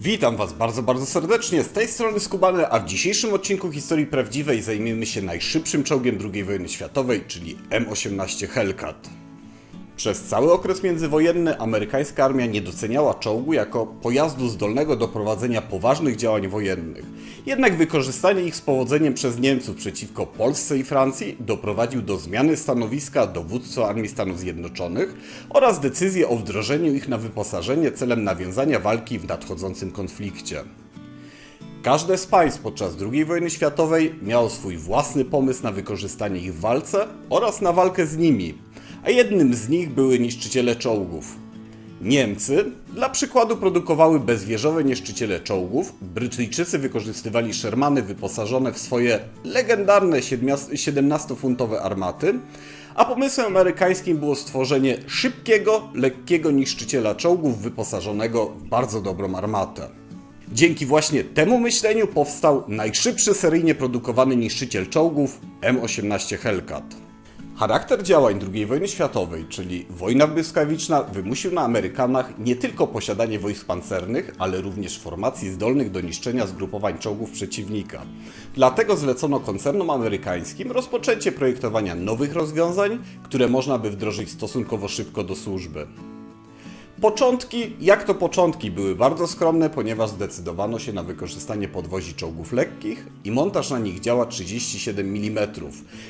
Witam Was bardzo, bardzo serdecznie. Z tej strony Skubany, a w dzisiejszym odcinku historii prawdziwej zajmiemy się najszybszym czołgiem II wojny światowej, czyli M18 Hellcat. Przez cały okres międzywojenny amerykańska armia nie doceniała czołgu jako pojazdu zdolnego do prowadzenia poważnych działań wojennych. Jednak wykorzystanie ich z powodzeniem przez Niemców przeciwko Polsce i Francji doprowadził do zmiany stanowiska dowódcy Armii Stanów Zjednoczonych oraz decyzję o wdrożeniu ich na wyposażenie celem nawiązania walki w nadchodzącym konflikcie. Każde z państw podczas II wojny światowej miało swój własny pomysł na wykorzystanie ich w walce oraz na walkę z nimi, a jednym z nich były niszczyciele czołgów. Niemcy dla przykładu produkowały bezwieżowe niszczyciele czołgów, Brytyjczycy wykorzystywali Shermany wyposażone w swoje legendarne 17-funtowe armaty, a pomysłem amerykańskim było stworzenie szybkiego, lekkiego niszczyciela czołgów wyposażonego w bardzo dobrą armatę. Dzięki właśnie temu myśleniu powstał najszybszy seryjnie produkowany niszczyciel czołgów M18 Hellcat. Charakter działań II wojny światowej, czyli wojna błyskawiczna, wymusił na Amerykanach nie tylko posiadanie wojsk pancernych, ale również formacji zdolnych do niszczenia zgrupowań czołgów przeciwnika. Dlatego zlecono koncernom amerykańskim rozpoczęcie projektowania nowych rozwiązań, które można by wdrożyć stosunkowo szybko do służby. Początki, jak to początki, były bardzo skromne, ponieważ zdecydowano się na wykorzystanie podwozi czołgów lekkich i montaż na nich działa 37 mm,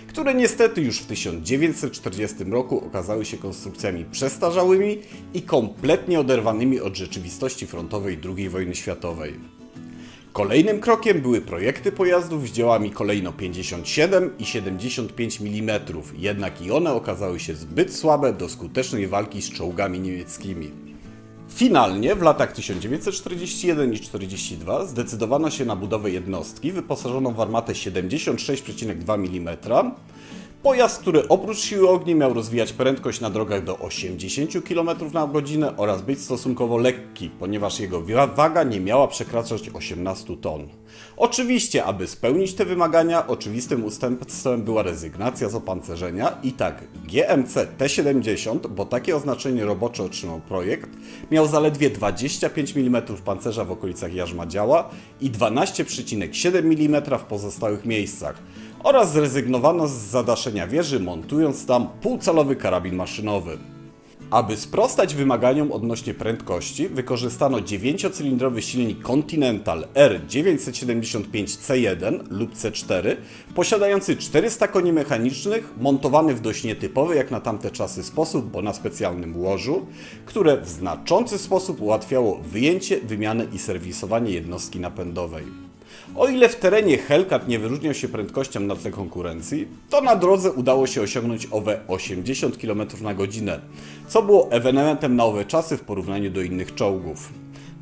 które niestety już w 1940 roku okazały się konstrukcjami przestarzałymi i kompletnie oderwanymi od rzeczywistości frontowej II wojny światowej. Kolejnym krokiem były projekty pojazdów z działami kolejno 57 i 75 mm, jednak i one okazały się zbyt słabe do skutecznej walki z czołgami niemieckimi. Finalnie w latach 1941 i 1942 zdecydowano się na budowę jednostki. Wyposażoną w armatę 76,2 mm, Pojazd, który oprócz siły ognia miał rozwijać prędkość na drogach do 80 km na godzinę oraz być stosunkowo lekki, ponieważ jego waga nie miała przekraczać 18 ton. Oczywiście, aby spełnić te wymagania, oczywistym ustępstwem była rezygnacja z opancerzenia i tak GMC T70, bo takie oznaczenie robocze otrzymał projekt, miał zaledwie 25 mm pancerza w okolicach jarzma działa i 12,7 mm w pozostałych miejscach oraz zrezygnowano z zadaszenia wieży, montując tam półcalowy karabin maszynowy. Aby sprostać wymaganiom odnośnie prędkości, wykorzystano 9-cylindrowy silnik Continental R975C1 lub C4, posiadający 400 koni mechanicznych, montowany w dość nietypowy jak na tamte czasy sposób, bo na specjalnym łożu, które w znaczący sposób ułatwiało wyjęcie, wymianę i serwisowanie jednostki napędowej. O ile w terenie Hellcat nie wyróżniał się prędkością na tle konkurencji, to na drodze udało się osiągnąć owe 80 km na godzinę, co było ewenementem na owe czasy w porównaniu do innych czołgów.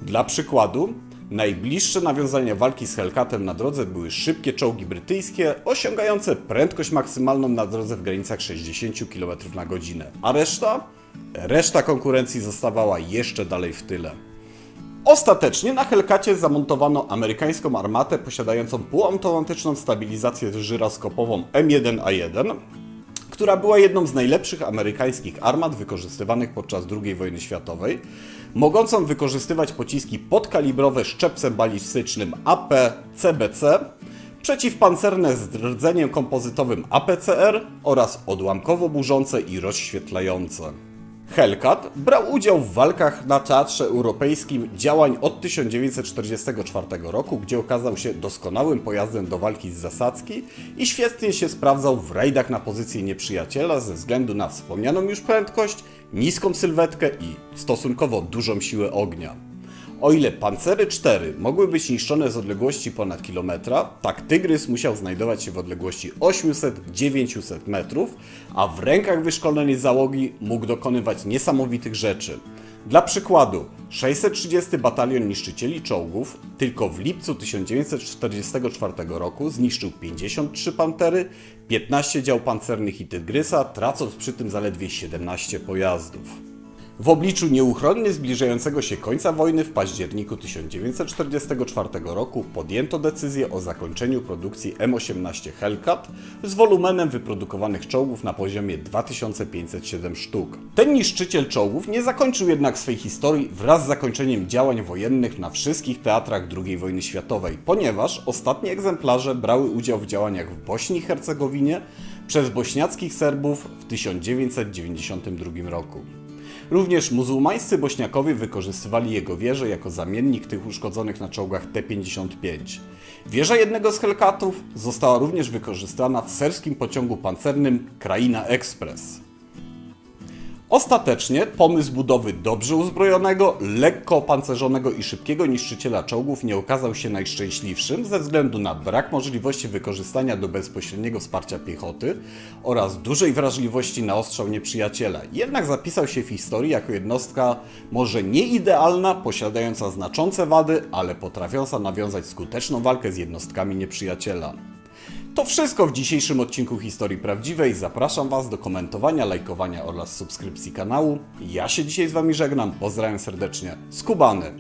Dla przykładu, najbliższe nawiązania walki z Hellcatem na drodze były szybkie czołgi brytyjskie, osiągające prędkość maksymalną na drodze w granicach 60 km na godzinę, a reszta? Reszta konkurencji zostawała jeszcze dalej w tyle. Ostatecznie na Hellcacie zamontowano amerykańską armatę posiadającą półautomatyczną stabilizację żyroskopową M1A1, która była jedną z najlepszych amerykańskich armat wykorzystywanych podczas II wojny światowej, mogącą wykorzystywać pociski podkalibrowe z czepcem balistycznym AP-CBC, przeciwpancerne z rdzeniem kompozytowym APCR oraz odłamkowo burzące i rozświetlające. Hellcat brał udział w walkach na teatrze europejskim działań od 1944 roku, gdzie okazał się doskonałym pojazdem do walki z zasadzki i świetnie się sprawdzał w rajdach na pozycję nieprzyjaciela ze względu na wspomnianą już prędkość, niską sylwetkę i stosunkowo dużą siłę ognia. O ile Pancery 4 mogły być niszczone z odległości ponad kilometra, tak Tygrys musiał znajdować się w odległości 800-900 metrów, a w rękach wyszkolonej załogi mógł dokonywać niesamowitych rzeczy. Dla przykładu, 630 Batalion Niszczycieli Czołgów tylko w lipcu 1944 roku zniszczył 53 Pantery, 15 dział pancernych i Tygrysa, tracąc przy tym zaledwie 17 pojazdów. W obliczu nieuchronnie zbliżającego się końca wojny w październiku 1944 roku podjęto decyzję o zakończeniu produkcji M18 Hellcat z wolumenem wyprodukowanych czołgów na poziomie 2507 sztuk. Ten niszczyciel czołgów nie zakończył jednak swej historii wraz z zakończeniem działań wojennych na wszystkich teatrach II wojny światowej, ponieważ ostatnie egzemplarze brały udział w działaniach w Bośni i Hercegowinie przez bośniackich Serbów w 1992 roku. Również muzułmańscy Bośniakowie wykorzystywali jego wieżę jako zamiennik tych uszkodzonych na czołgach T-55. Wieża jednego z Hellcatów została również wykorzystana w serbskim pociągu pancernym Kraina Express. Ostatecznie pomysł budowy dobrze uzbrojonego, lekko opancerzonego i szybkiego niszczyciela czołgów nie okazał się najszczęśliwszym ze względu na brak możliwości wykorzystania do bezpośredniego wsparcia piechoty oraz dużej wrażliwości na ostrzał nieprzyjaciela. Jednak zapisał się w historii jako jednostka może nie idealna, posiadająca znaczące wady, ale potrafiąca nawiązać skuteczną walkę z jednostkami nieprzyjaciela. To wszystko w dzisiejszym odcinku Historii Prawdziwej. Zapraszam Was do komentowania, lajkowania oraz subskrypcji kanału. Ja się dzisiaj z Wami żegnam. Pozdrawiam serdecznie. Skubany.